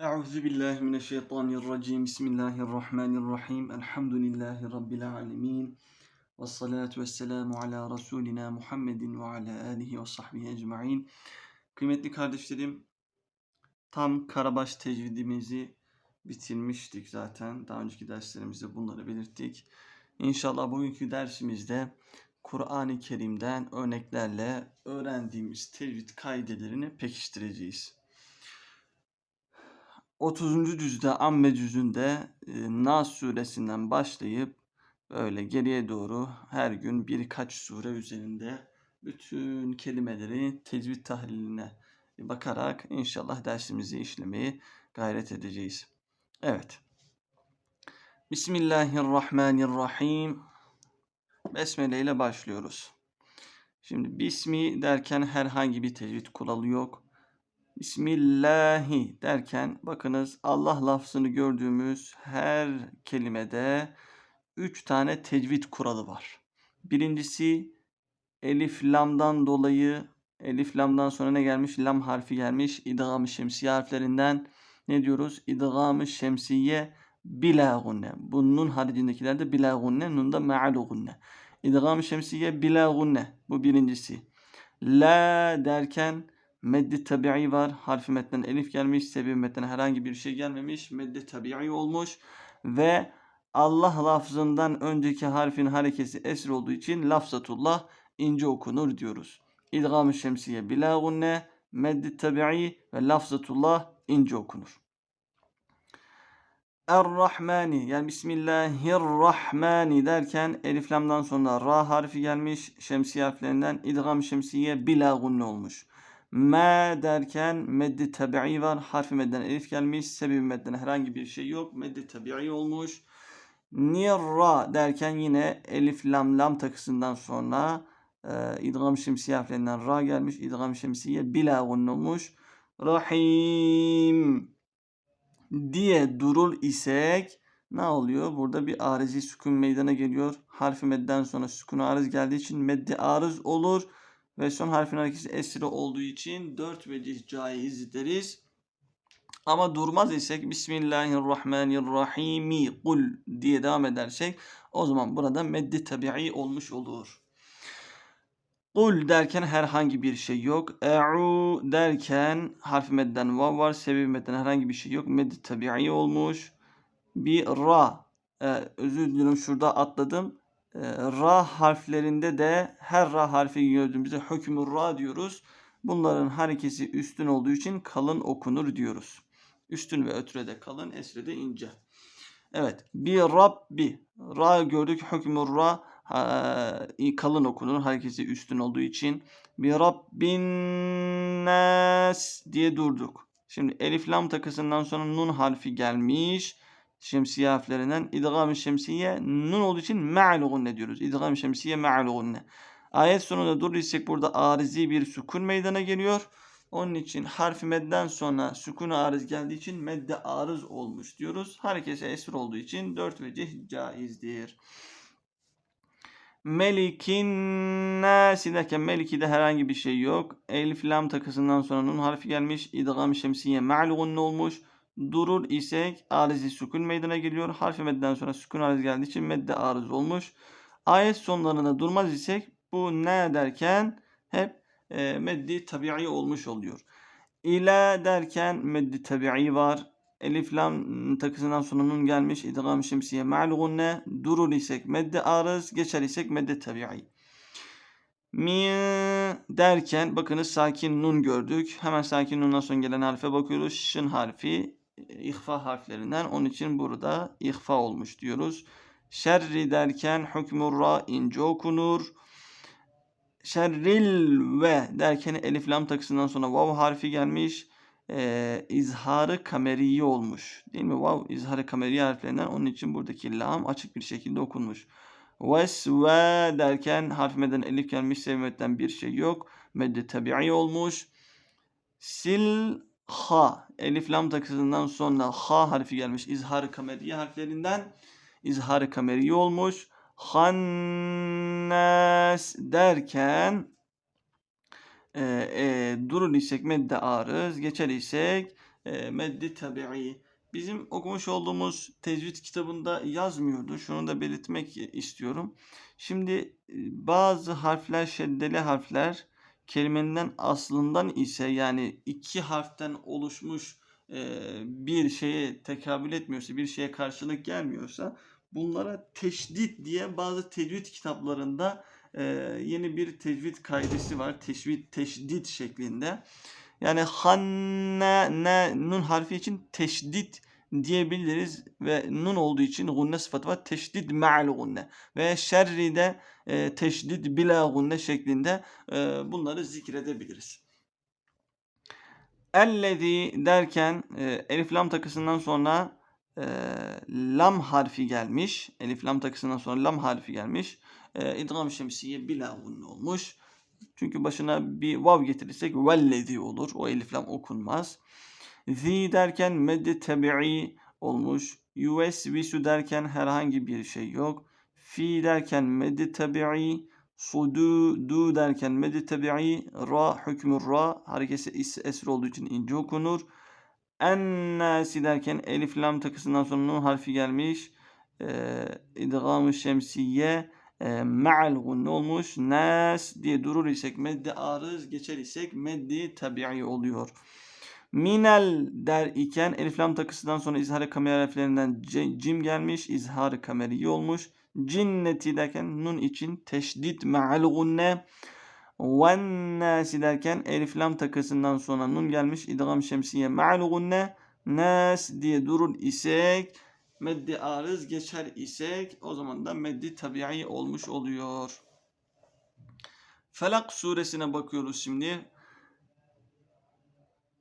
Euzu billahi mineşşeytanirracim. Bismillahirrahmanirrahim. Elhamdülillahi rabbil alamin. Ve salatu vesselamu ala rasulina Muhammedin ve ala alihi ve sahbihi ecmaîn. Kıymetli kardeşlerim, tam Karabaş tecvidimizi bitirmiştik zaten. Daha önceki derslerimizde bunları belirttik. İnşallah bugünkü dersimizde Kur'an-ı Kerim'den örneklerle öğrendiğimiz tecvid kaidelerini pekiştireceğiz. 30. cüzde Amme cüzünde e, Nas suresinden başlayıp böyle geriye doğru her gün birkaç sure üzerinde bütün kelimeleri tecvid tahliline bakarak inşallah dersimizi işlemeyi gayret edeceğiz. Evet. Bismillahirrahmanirrahim. Besmele ile başlıyoruz. Şimdi Bismi derken herhangi bir tecvid kuralı yok. Bismillahi derken bakınız Allah lafzını gördüğümüz her kelimede üç tane tecvid kuralı var. Birincisi elif lamdan dolayı elif lamdan sonra ne gelmiş? Lam harfi gelmiş. İdgam-ı şemsiye harflerinden ne diyoruz? İdgam-ı şemsiye bila gunne. Bu nun haricindekilerde bila gunne. Nun da ma'alu gunne. İdgam-ı şemsiye bila gunne. Bu birincisi. La derken Meddi tabi'i var. Harfi metnen elif gelmiş. Sebebi metnen herhangi bir şey gelmemiş. Meddi tabi'i olmuş. Ve Allah lafzından önceki harfin harekesi esir olduğu için lafzatullah ince okunur diyoruz. İdgam-ı şemsiye bila gunne, meddi tabi'i ve lafzatullah ince okunur. Er-Rahmani yani Bismillahirrahmani derken elif lamdan sonra ra harfi gelmiş. Şemsiye harflerinden idgam şemsiye bila gunne olmuş. Me derken meddi tabi'i var. Harfi medden elif gelmiş. Sebebi medden herhangi bir şey yok. Meddi tabi'i olmuş. Nirra derken yine elif lam lam takısından sonra e, idgam şemsiye harflerinden ra gelmiş. İdgam şemsiye bila olmuş. Rahim diye durur isek ne oluyor? Burada bir arizi sükun meydana geliyor. Harfi medden sonra sükun arız geldiği için meddi arız olur. Ve son harfin hareketi esre olduğu için dört vecih caiz deriz. Ama durmaz isek Bismillahirrahmanirrahim kul diye devam edersek o zaman burada meddi tabi'i olmuş olur. Kul derken herhangi bir şey yok. E'u derken harfi medden vav var. Sebebi medden herhangi bir şey yok. Meddi tabi'i olmuş. Bir ra. Ee, özür diliyorum şurada atladım. Ee, ra harflerinde de her ra harfi gördüğümüzde hükmü ra diyoruz. Bunların harekesi üstün olduğu için kalın okunur diyoruz. Üstün ve ötrede kalın, esrede ince. Evet. Bir Rabbi. Ra gördük. Hükmü ra kalın okunur. Harekesi üstün olduğu için. Bir Rabbin nas diye durduk. Şimdi elif lam takısından sonra nun harfi gelmiş şemsiye harflerinden idgam-ı şemsiye nun olduğu için me'al ne diyoruz. İdgam-ı şemsiye me'al ne. Ayet sonunda durursak burada arizi bir sukun meydana geliyor. Onun için harfi medden sonra sukun arız geldiği için medde arız olmuş diyoruz. Harekesi esir olduğu için dört vecih caizdir. Melikin nasi derken Meliki'de herhangi bir şey yok. Elif lam takısından sonra nun harfi gelmiş. İdgam-ı şemsiye me'al olmuş durur isek arizi sükun meydana geliyor. Harfi medden sonra sükun ariz geldiği için medde arız olmuş. Ayet sonlarında durmaz isek bu ne derken hep e, meddi tabi'i olmuş oluyor. İle derken meddi tabi'i var. Elif lam takısından sonra nun gelmiş. İdgam şemsiye ma'l ne Durur isek medde arız. Geçer isek medde tabi'i. Mi derken bakınız sakin nun gördük. Hemen sakin nundan sonra gelen harfe bakıyoruz. Şın harfi ihfa harflerinden. Onun için burada ihfa olmuş diyoruz. Şerri derken hükmü ra ince okunur. Şerril ve derken elif lam takısından sonra vav harfi gelmiş. Ee, izharı kameriyi olmuş. Değil mi? Vav izharı kameriyi harflerinden. Onun için buradaki lam açık bir şekilde okunmuş. Ves ve derken harfimeden elif gelmiş. Sevmetten bir şey yok. Medde tabi'i olmuş. Sil ha elif lam takısından sonra ha harfi gelmiş izhar kameriye harflerinden izhar kameriye olmuş. Hannes derken e, e, durur isek medde arız geçer isek e, meddi tabi'i. Bizim okumuş olduğumuz tecvid kitabında yazmıyordu. Şunu da belirtmek istiyorum. Şimdi e, bazı harfler şeddeli harfler kelimenin aslından ise yani iki harften oluşmuş e, bir şeye tekabül etmiyorsa, bir şeye karşılık gelmiyorsa bunlara teşdit diye bazı tecvid kitaplarında e, yeni bir tecvid kaidesi var. Teşvid, teşdit şeklinde. Yani hanne, ne, nun harfi için teşdit diyebiliriz ve nun olduğu için gunne sıfatı var. Teşdid ma'al gunne ve şerri de e, teşdid bila gunne şeklinde e, bunları zikredebiliriz. Ellezi derken e, elif lam takısından sonra e, lam harfi gelmiş. Elif lam takısından sonra lam harfi gelmiş. E, idgam şemsiye bila gunne olmuş. Çünkü başına bir vav getirirsek vellezi olur. O elif lam okunmaz. Zi derken medde tebi'i olmuş. Yuvesvisu derken herhangi bir şey yok. Fi derken medde tebi'i. Sudu du derken medde tebi'i. Ra hükmü ra. Harekesi esr olduğu için ince okunur. Ennasi derken elif lam takısından sonra nun harfi gelmiş. Ee, idgam-ı şemsiye e, ma'al gunne olmuş. Nas diye durur isek meddi arız geçer isek meddi tabi'i oluyor. Minel der iken elif lam takısından sonra izhar kameri harflerinden cim gelmiş. izhar kameri olmuş. Cinneti derken nun için teşdit ma'al gunne. Vennasi derken elif lam takısından sonra nun gelmiş. idgam şemsiye ma'al gunne. Nas diye durur isek meddi arız geçer isek o zaman da meddi tabi'i olmuş oluyor. Felak suresine bakıyoruz şimdi.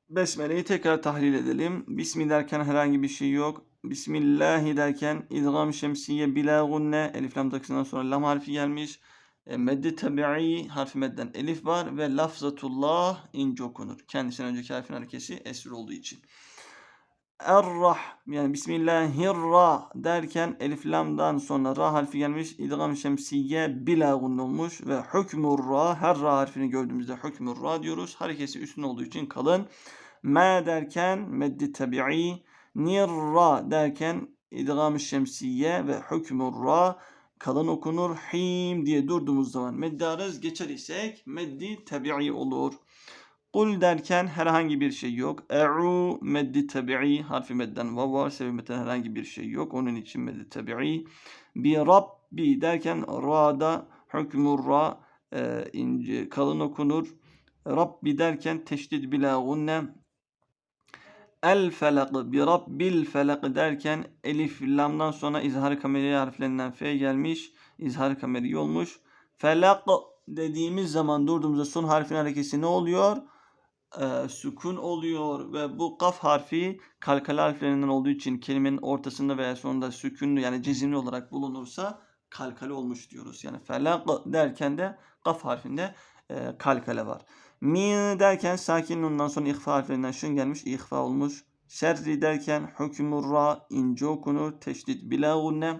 Besmele'yi tekrar tahlil edelim. Bismi derken herhangi bir şey yok. Bismillahi derken idgam şemsiye bila gunne elif lam takısından sonra lam harfi gelmiş. E, meddi tabi'i harfi medden elif var ve lafzatullah ince okunur. Kendisinden önceki harfin harekesi esir olduğu için. Errah yani Bismillahirrah derken elif lamdan sonra ra harfi gelmiş. İdgam şemsiye bila olmuş ve hükmür ra her ra harfini gördüğümüzde hükmür ra diyoruz. Harekesi üstün olduğu için kalın. Ma derken meddi tabi'i. Nirra derken idgam şemsiye ve hükmür ra kalın okunur. Him diye durduğumuz zaman meddi arız geçer isek meddi tabi'i olur. Kul derken herhangi bir şey yok. E'u meddi tabi'i harfi medden vav var. Sebebimeten herhangi bir şey yok. Onun için meddi tabi'i. Bi Rabbi derken ra'da hükmü ra e, ince, kalın okunur. Rabbi derken teşdid bila gunne. El felak bi rabbil felak derken elif lamdan sonra izhar kameri harflerinden f gelmiş. İzhar kameri olmuş. Felak dediğimiz zaman durduğumuzda son harfin harekesi ne oluyor? E, sükun oluyor ve bu kaf harfi kalkale harflerinden olduğu için kelimenin ortasında veya sonunda sükunlu yani cezimli olarak bulunursa kalkale olmuş diyoruz. Yani felak derken de kaf harfinde e, kalkale var. Mi derken sakin nundan sonra ihfa harflerinden şun gelmiş ihfa olmuş. Şerri derken hükmü ra ince okunur. Teşdid bila gunne.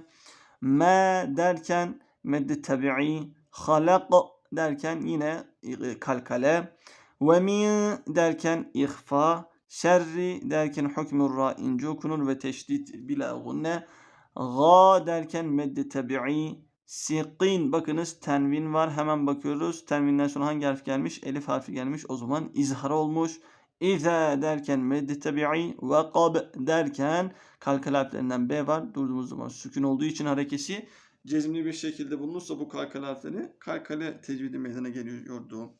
Ma derken meddi tabi'i. Halak derken yine kalkale. Ve min derken ihfa, şerri derken hükmü ra ince okunur ve teşdit bila gunne. Ga derken medde tabi'i. Siqin bakınız tenvin var. Hemen bakıyoruz. Tenvinden sonra hangi harf gelmiş? Elif harfi gelmiş. O zaman izhar olmuş. İza derken medde tabi'i ve kab derken kalkal harflerinden B var. Durduğumuz zaman sükun olduğu için harekesi cezimli bir şekilde bulunursa bu kalkal harfleri kalkale tecvidi meydana geliyordu.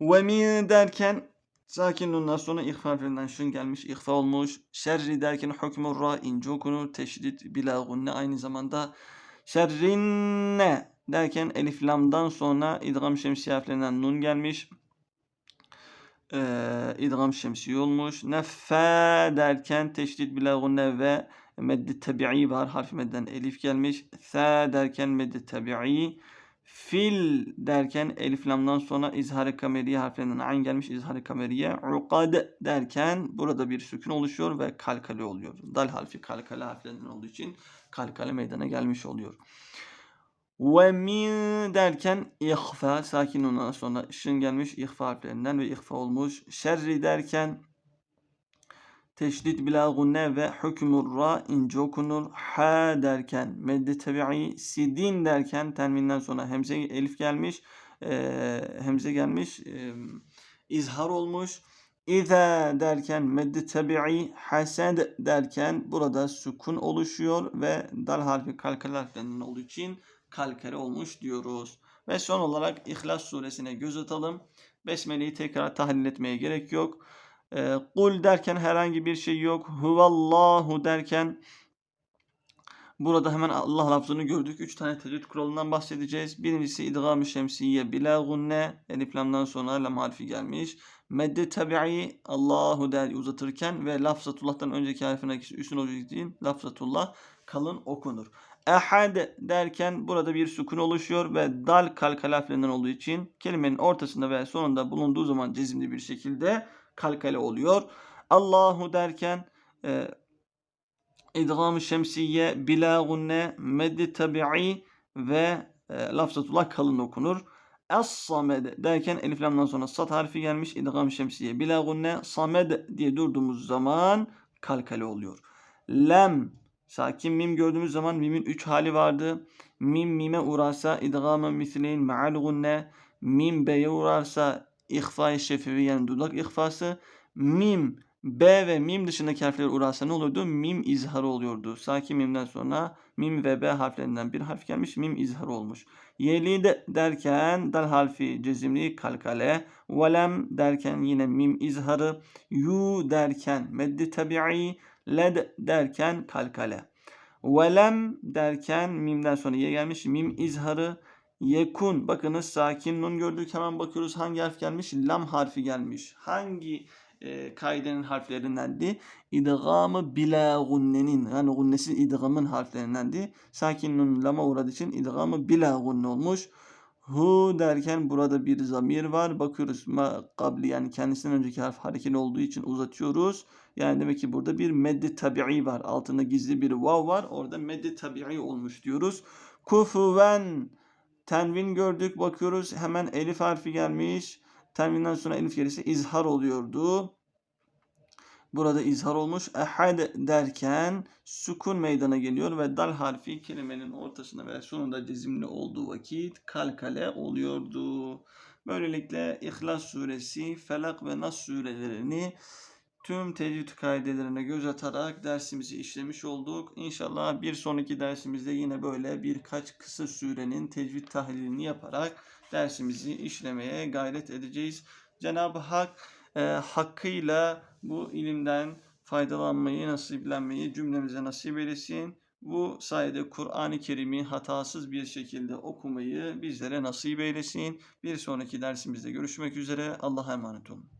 Ve min derken sakin nundan sonra ihfa harfinden şun gelmiş, ihfa olmuş. Şerri derken hükmü ra ince okunur. Teşdid bila gunne aynı zamanda şerrinne derken elif lamdan sonra idgam şemsiye harflerinden nun gelmiş. Ee, idgam şemsiye olmuş. Neffe derken teşdid bila gunne ve meddi tabi'i var. Harfi medden elif gelmiş. Sa derken meddi tabi'i. Fil derken elif lamdan sonra izhar-ı kameriye harflerinden ayn gelmiş izhar-ı kameriye. Ukad derken burada bir sükun oluşuyor ve kalkale oluyor. Dal harfi kalkale harflerinden olduğu için kalkale meydana gelmiş oluyor. Ve min derken ihfa sakin ondan sonra şın gelmiş ihfa harflerinden ve ihfa olmuş. Şerri derken Teşdid bila gunne ve hükmür ra ince okunur. Ha derken medde tabi'i, sidin derken tenvinden sonra hemze elif gelmiş. Ee, hemze gelmiş. Ee, izhar olmuş. İze derken medde tabi'i, hased derken burada sukun oluşuyor ve dal harfi kalkale harflerinden olduğu için kalkale olmuş diyoruz. Ve son olarak İhlas suresine göz atalım. Besmele'yi tekrar tahlil etmeye gerek yok. Ee, Kul derken herhangi bir şey yok. Huvallahu derken burada hemen Allah lafzını gördük. Üç tane tecvid kuralından bahsedeceğiz. Birincisi idgam-ı şemsiye bila gunne. Elif lamdan sonra lam harfi gelmiş. Medde tabi'i Allahu der uzatırken ve lafzatullah'tan önceki harfine üstün olduğu için lafzatullah kalın okunur. Ehad derken burada bir sukun oluşuyor ve dal kalkale harflerinden olduğu için kelimenin ortasında ve sonunda bulunduğu zaman cezimli bir şekilde kalkale oluyor. Allahu derken e, idgam-ı şemsiye bila gunne meddi tabi'i ve e, lafzatullah kalın okunur. Es-samed derken elif lamdan sonra sat harfi gelmiş. İdgam şemsiye bila gunne samed diye durduğumuz zaman kalkale oluyor. Lem sakin mim gördüğümüz zaman mimin 3 hali vardı. Mim mime uğrarsa idgamı misleyin ma'al gunne. Mim b'ye uğrarsa ihfa-i şefevi yani dudak ihfası. Mim B ve mim dışındaki harfler uğrarsa ne olurdu? Mim izharı oluyordu. Sakin mimden sonra mim ve b harflerinden bir harf gelmiş. Mim izharı olmuş. Yeli de derken dal harfi cezimli kalkale. Velem derken yine mim izharı. Yu derken meddi tabi'i. Led derken kalkale. Velem derken mimden sonra ye gelmiş. Mim izharı. Yekun. Bakınız sakin nun gördük. Hemen bakıyoruz hangi harf gelmiş? Lam harfi gelmiş. Hangi e, kaidenin harflerindendi. İdgamı bila gunnenin yani gunnesi idgamın harflerindendi. Sakin nun lama uğradığı için idgamı bila gunne olmuş. Hu derken burada bir zamir var. Bakıyoruz ma kabli yani kendisinden önceki harf harekeli olduğu için uzatıyoruz. Yani demek ki burada bir meddi tabi'i var. Altında gizli bir vav var. Orada meddi tabi'i olmuş diyoruz. Kufuven tenvin gördük. Bakıyoruz hemen elif harfi gelmiş. Tenvinden sonra elif gerisi izhar oluyordu. Burada izhar olmuş. Ehad derken sukun meydana geliyor ve dal harfi kelimenin ortasında ve sonunda cezimli olduğu vakit kalkale oluyordu. Böylelikle İhlas suresi, Felak ve Nas surelerini tüm tecvid kaidelerine göz atarak dersimizi işlemiş olduk. İnşallah bir sonraki dersimizde yine böyle birkaç kısa surenin tecvid tahlilini yaparak dersimizi işlemeye gayret edeceğiz. Cenab-ı Hak e, hakkıyla bu ilimden faydalanmayı, nasiplenmeyi cümlemize nasip eylesin. Bu sayede Kur'an-ı Kerim'i hatasız bir şekilde okumayı bizlere nasip eylesin. Bir sonraki dersimizde görüşmek üzere. Allah'a emanet olun.